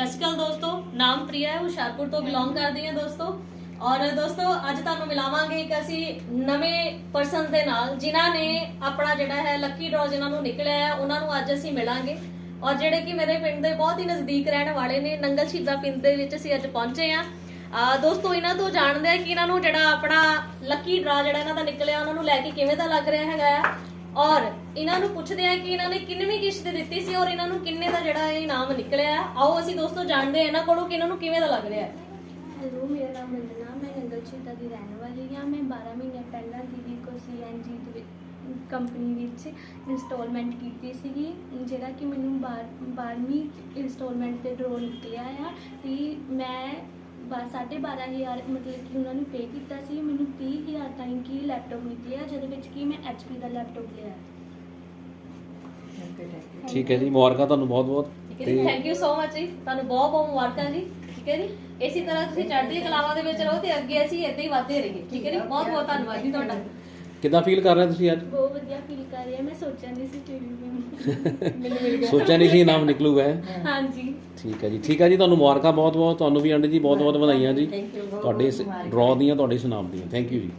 ਸਤਿ ਸ਼੍ਰੀ ਅਕਾਲ ਦੋਸਤੋ, ਨਾਮ ਪ੍ਰਿਆ ਹੈ ਹੁਸ਼ਿਆਰਪੁਰ ਤੋਂ ਬਿਲੋਂਗ ਕਰਦੀ ਹਾਂ ਦੋਸਤੋ। ਔਰ ਦੋਸਤੋ, ਅੱਜ ਤੁਹਾਨੂੰ ਮਿਲਾਵਾਂਗੇ ਇੱਕ ਅਸੀਂ ਨਵੇਂ ਪਰਸਨ ਦੇ ਨਾਲ, ਜਿਨ੍ਹਾਂ ਨੇ ਆਪਣਾ ਜਿਹੜਾ ਹੈ ਲੱਕੀ ਡਰਾ ਜਿਨ੍ਹਾਂ ਨੂੰ ਨਿਕਲਿਆ ਹੈ, ਉਹਨਾਂ ਨੂੰ ਅੱਜ ਅਸੀਂ ਮਿਲਾਂਗੇ। ਔਰ ਜਿਹੜੇ ਕਿ ਮੇਰੇ ਪਿੰਡ ਦੇ ਬਹੁਤ ਹੀ ਨਜ਼ਦੀਕ ਰਹਿਣ ਵਾਲੇ ਨੇ, ਨੰਗਲ ਸ਼ੀਦਾ ਪਿੰਡ ਦੇ ਵਿੱਚ ਅਸੀਂ ਅੱਜ ਪਹੁੰਚੇ ਆ ਆ, ਦੋਸਤੋ, ਇਹਨਾਂ ਤੋਂ ਜਾਣਦੇ ਆ ਕਿ ਇਹਨਾਂ ਨੂੰ ਜਿਹੜਾ ਆਪਣਾ ਲੱਕੀ ਡਰਾ ਜਿਹੜਾ ਇਹਨਾਂ ਦਾ ਨਿਕਲਿਆ, ਉਹਨਾਂ ਨੂੰ ਲੈ ਕੇ ਕਿਵੇਂ ਦਾ ਲੱਗ ਰਿਹਾ ਹੈਗਾ ਆ। ਔਰ ਇਹਨਾਂ ਨੂੰ ਪੁੱਛਦੇ ਆ ਕਿ ਇਹਨਾਂ ਨੇ ਕਿੰਨਵੀਂ ਕਿਸ਼ਤ ਦਿੱਤੀ ਸੀ ਔਰ ਇਹਨਾਂ ਨੂੰ ਕਿੰਨੇ ਦਾ ਜਿਹੜਾ ਇਹ ਇਨਾਮ ਨਿਕਲਿਆ? ਆਓ ਅਸੀਂ ਦੋਸਤੋ ਜਾਣਦੇ ਆ ਇਹਨਾਂ ਕੋਲੋਂ ਕਿ ਇਹਨਾਂ ਨੂੰ ਕਿਵੇਂ ਦਾ ਲੱਗ ਰਿਹਾ ਹੈ। ਹੈਲੋ ਮੇਰਾ ਨਾਮ ਵੰਦਨਾ ਮੈਂ ਨੰਗਲ ਸ਼ੀਤਾ ਦੀ ਰਹਿਣ ਵਾਲੀ ਹਾਂ। ਮੈਂ 12 ਮਹੀਨੇ ਪਹਿਲਾਂ ਦੀਦੀ ਕੋ ਸੀਐਨਜੀ ਦੀ ਕੰਪਨੀ ਵਿੱਚ ਇੰਸਟਾਲਮੈਂਟ ਕੀਤੀ ਸੀਗੀ, ਜਿਹੜਾ ਕਿ ਮੈਨੂੰ 12ਵੀਂ ਇੰਸਟਾਲਮੈਂਟ ਤੇ ਡਰੋ ਨਿਕਲਿਆ ਆ। ਤੇ ਮੈਂ ਬਾ- ਸਾਢੇ 12000 ਮਤਲਬ ਕਿ ਉਹਨਾਂ ਨੂੰ ਪੇ ਕੀਤਾ ਸੀ। ਮੈਨੂੰ 30000 ਤਾਈਂ ਕੀ ਲੈਪਟਾਪ ਨਿਕਲਿਆ ਜਿਹਦੇ ਵਿੱਚ ਕੀ ਮੈਂ ਐਚਪੀ ਦਾ ਲੈਪਟਾਪ ਲਿਆ। ਠੀਕ ਹੈ ਜੀ ਮੁਬਾਰਕਾਂ ਤੁਹਾਨੂੰ ਬਹੁਤ ਬਹੁਤ। ਠੀਕ ਹੈ ਜੀ ਥੈਂਕ ਯੂ ਸੋ ਮਚ ਜੀ। ਤੁਹਾਨੂੰ ਬਹੁਤ ਬਹੁਤ ਮੁਬਾਰਕਾਂ ਜੀ ਠੀਕ ਹੈ ਜੀ। ਇਸੇ ਤਰ੍ਹਾਂ ਤੁਸੀਂ ਚੜ੍ਹਦੀ ਕਲਾਵਾਂ ਦੇ ਵਿੱਚ ਰਹੋ ਤੇ ਅੱਗੇ ਅਸੀਂ ਇਦਾਂ ਹੀ ਵਧਦੇ ਰਹੀਏ ਠੀਕ ਹੈ ਜੀ। ਬਹੁਤ ਬਹੁਤ ਧੰਨਵਾਦ ਜੀ ਤੁਹਾਡਾ। ਕਿੱਦਾਂ ਫੀਲ ਕਰ ਰਹੇ ਤੁਸੀਂ ਅੱਜ? ਬਹੁਤ ਵਧੀਆ ਫੀਲ ਕਰ ਰਹੀ ਹਾਂ ਮੈਂ ਸੋਚਿਆ ਨਹੀਂ ਸੀ ਕਿ ਮੈਨੂੰ ਮੈਨੂੰ ਮਿਲ ਗਿਆ ਸੋਚਿਆ ਨਹੀਂ ਸੀ ਨਾਮ ਨਿਕਲੂਗਾ। ਹਾਂਜੀ। ਠੀਕ ਹੈ ਜੀ ਠੀਕ ਹੈ ਜੀ ਤੁਹਾਨੂੰ ਮੁਬਾਰਕਾਂ ਬਹੁਤ ਬਹੁਤ ਤੁਹਾਨੂੰ ਵੀ ਆਂਟੀ ਜੀ ਬਹੁਤ ਬਹੁਤ ਵਧਾਈਆਂ ਜੀ। ਤੁਹਾਡੇ ਇਸ। ਡਰਾਅ ਦੀਆਂ ਤੁਹਾਡੇ ਇਸ ਦੀਆਂ। ਥੈਂਕ ਯੂ ਜੀ।